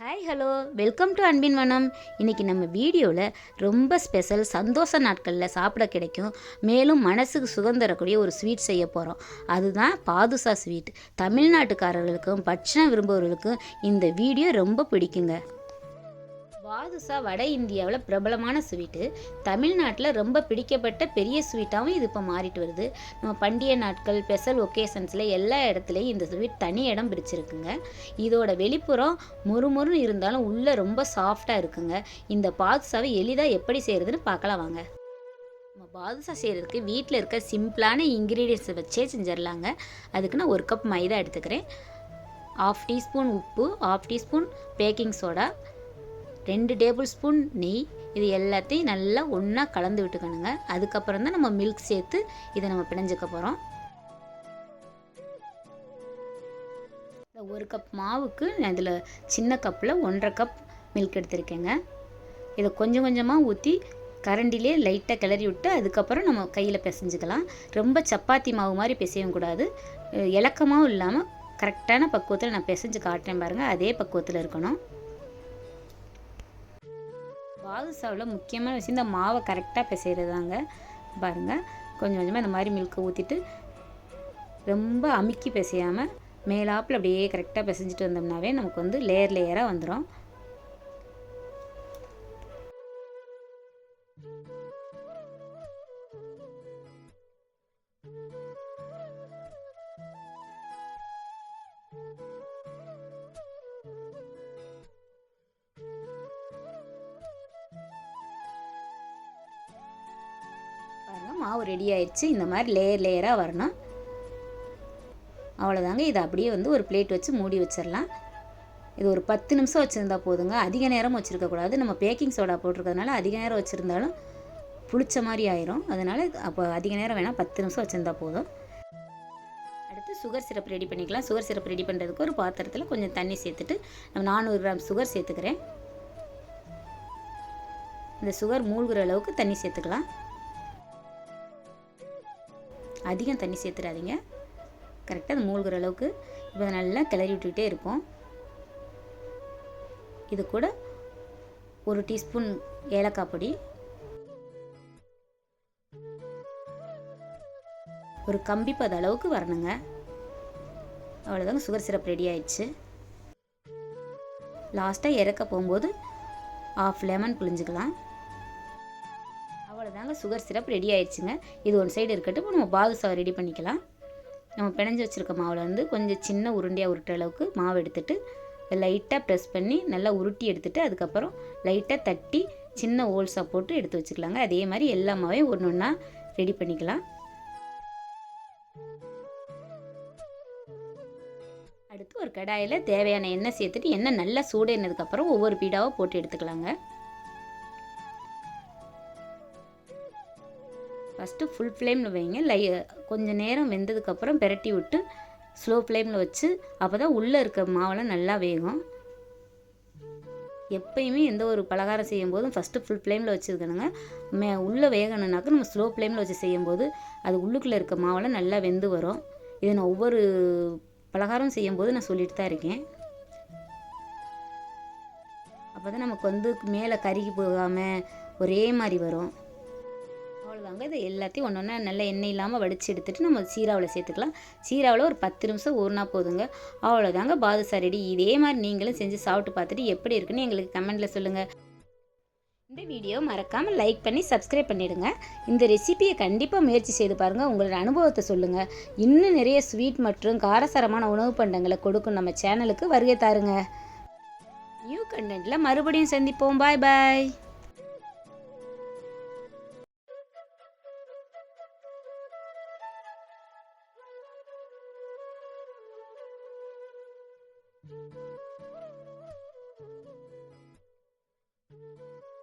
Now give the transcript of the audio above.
Hi hello welcome to அன்பின் வனம் இன்றைக்கி நம்ம வீடியோவில் ரொம்ப ஸ்பெஷல் சந்தோஷ நாட்களில் சாப்பிட கிடைக்கும். மேலும் மனசுக்கு சுகம் தரக்கூடிய ஒரு ஸ்வீட் செய்ய போகிறோம் அதுதான் பாதுஷா ஸ்வீட் தமிழ்நாட்டுக்காரர்களுக்கும் பட்சணம் விரும்புபவர்களுக்கும் இந்த வீடியோ ரொம்ப பிடிக்குங்க. பாதுஷா வட இந்தியாவில் பிரபலமான ஸ்வீட்டு தமிழ்நாட்டில் ரொம்ப பிடிக்கப்பட்ட பெரிய ஸ்வீட்டாகவும் இது இப்போ மாறிட்டு வருது. நம்ம பண்டிகை நாட்கள் ஸ்பெஷல் ஒகேஷன்ஸில் எல்லா இடத்துலையும் இந்த ஸ்வீட் தனி இடம் பிடிச்சிருக்குங்க. இதோட வெளிப்புறம் முறுமுறுன்னு இருந்தாலும் உள்ளே ரொம்ப சாஃப்டாக இருக்குங்க. இந்த பாதுஷாவை எளிதாக எப்படி செய்கிறதுன்னு பார்க்கலாம் வாங்க. நம்ம பாதுஷா செய்கிறதுக்கு வீட்டில் இருக்க சிம்பிளான இன்க்ரீடியன்ஸை வச்சே செஞ்சிடலாங்க அதுக்கு நான் ஒரு கப் மைதா எடுத்துக்கிறேன். ஆஃப் டீஸ்பூன் உப்பு ஆஃப் டீஸ்பூன் பேக்கிங் சோடா ரெண்டு டேபிள் ஸ்பூன் நெய் இது எல்லாத்தையும் நல்லா ஒன்றா கலந்து விட்டுக்கணுங்க. அதுக்கப்புறம் தான் நம்ம மில்க் சேர்த்து இதை நம்ம பிணைஞ்சிக்க போகிறோம் ஒரு கப் மாவுக்கு நான் இதில் சின்ன கப்பில் ஒன்றரை கப் மில்க் எடுத்திருக்கேங்க. இதை கொஞ்சம் கொஞ்சமாக ஊற்றி கரண்டிலே லைட்டாக கிளறி விட்டு அதுக்கப்புறம் நம்ம கையில் பிசைஞ்சுக்கலாம். ரொம்ப சப்பாத்தி மாவு மாதிரி பிசையவும் கூடாது. இலக்கமாகவும் இல்லாமல் கரெக்டான பக்குவத்தில் நான் பிசைஞ்சு காட்டுறேன் பாருங்கள் அதே பக்குவத்தில் இருக்கணும். பாதுஷாவில் முக்கியமான விஷயம் இந்த மாவை கரெக்டாக பிசைகிறது தாங்க பாருங்கள் கொஞ்சம் கொஞ்சமாக இந்த மாதிரி மில்கை ஊற்றிட்டு ரொம்ப அமுக்கி பிசையாமல் மேலாப்பில் அப்படியே கரெக்டாக பிசைஞ்சிட்டு வந்தோம்னாவே நமக்கு வந்து லேயர் லேயராக வந்துடும் மாவு ரெடி ஆயிடுச்சு. இந்த மாதிரி லேயர் லேயராக வரணும். அவ்வளோதாங்க இதை அப்படியே வந்து ஒரு பிளேட் வச்சு மூடி வச்சிடலாம். இது ஒரு பத்து நிமிஷம் வச்சுருந்தா போதுங்க. அதிக நேரம் வச்சுருக்கக்கூடாது நம்ம பேக்கிங் சோடா போட்டிருக்கிறதுனால அதிக நேரம் வச்சுருந்தாலும் புளிச்ச மாதிரி ஆயிரும். அதனால் அப்போ அதிக நேரம் வேணால் பத்து நிமிஷம் வச்சுருந்தா போதும். அடுத்து சுகர் சிரப் ரெடி பண்ணிக்கலாம். சுகர் சிரப் ரெடி பண்ணுறதுக்கு ஒரு பாத்திரத்தில் கொஞ்சம் தண்ணி சேர்த்துட்டு நம்ம நானூறு கிராம் சுகர் சேர்த்துக்கிறேன். இந்த சுகர் மூழ்கிற அளவுக்கு தண்ணி சேர்த்துக்கலாம். அதிகம் தண்ணி சேர்த்துடாதீங்க. கரெக்டாக அது மூழ்கிற அளவுக்கு இப்போ நல்லா கிளறி விட்டுக்கிட்டே இருப்போம். இது கூட ஒரு டீஸ்பூன் ஏலக்காய் பொடி. ஒரு கம்பிப்பத அளவுக்கு வரணுங்க. அவ்வளோதாங்க சுகர் சிரப் ரெடி ஆயிடுச்சு. லாஸ்ட்டாக இறக்க போகும்போது ஆஃப் லெமன் புழிஞ்சுக்கலாம். அவ்வளோதாங்க சுகர் சிரப் ரெடி ஆயிடுச்சுங்க. இது ஒன் சைடு இருக்கட்டும் நம்ம பாதுஷாவை ரெடி பண்ணிக்கலாம். நம்ம பிணைஞ்சு வச்சுருக்க மாவில் வந்து கொஞ்சம் சின்ன உருண்டையாக உருட்டுற அளவுக்கு மாவு எடுத்துகிட்டு லைட்டாக ப்ரெஸ் பண்ணி நல்லா உருட்டி எடுத்துகிட்டு அதுக்கப்புறம் லைட்டாக தட்டி சின்ன ஹோல்ஸாக போட்டு எடுத்து வச்சுக்கலாங்க. அதே மாதிரி எல்லா மாவையும் ஒன்று ஒன்றா ரெடி பண்ணிக்கலாம். அடுத்து ஒரு கடாயில் தேவையான எண்ணெய் சேர்த்துட்டு எண்ணெய் நல்லா சூடேனதுக்கப்புறம் ஒவ்வொரு பீடாவாக போட்டு எடுத்துக்கலாங்க. ஃபஸ்ட்டு ஃபுல் ஃப்ளேமில் வைங்க. லை கொஞ்சம் நேரம் வெந்ததுக்கப்புறம் பெரட்டி விட்டு ஸ்லோ ஃப்ளேமில் வச்சு அப்போ தான் உள்ளே இருக்க மாவெல்லாம் நல்லா வேகும். எப்பயுமே எந்த ஒரு பலகாரம் செய்யும் போதும் ஃபஸ்ட்டு ஃபுல் ஃப்ளேமில் வச்சுருக்கணுங்க. மே உள்ளே வேகணுன்னாக்கா நம்ம ஸ்லோ ஃப்ளேமில் வச்சு செய்யும்போது அது உள்ளுக்குள்ளே இருக்க மாவெல்லாம் நல்லா வெந்து வரும். இதை நான் ஒவ்வொரு பலகாரம் செய்யும்போது நான் சொல்லிட்டு தான் இருக்கேன். அப்போ தான் நமக்கு வந்து மேலே கருகி போகாமல் ஒரே மாதிரி வரும். அவ்வளோதாங்க இது எல்லாத்தையும் ஒன்று ஒன்றா நல்ல எண்ணெய் இல்லாமல் வடித்து எடுத்துகிட்டு நம்ம சீராவில் சேர்த்துக்கலாம். சீராவில் ஒரு பத்து நிமிஷம் ஊறினா போதுங்க. அவ்வளோதாங்க பாதுஷா ரெடி. இதே மாதிரி நீங்களும் செஞ்சு சாப்பிட்டு பார்த்துட்டு எப்படி இருக்குன்னு எங்களுக்கு கமெண்ட்டில் சொல்லுங்கள் இந்த வீடியோ மறக்காமல் லைக் பண்ணி சப்ஸ்கிரைப் பண்ணிவிடுங்க இந்த ரெசிபியை கண்டிப்பாக முயற்சி செய்து பாருங்கள் உங்களோட அனுபவத்தை சொல்லுங்கள் இன்னும் நிறைய ஸ்வீட் மற்றும் காரசாரமான உணவு பண்டங்களை கொடுக்கும் நம்ம சேனலுக்கு வருகை தாருங்க. நியூ கண்டென்ட்டில் மறுபடியும் சந்திப்போம். பாய் பாய். Thank you.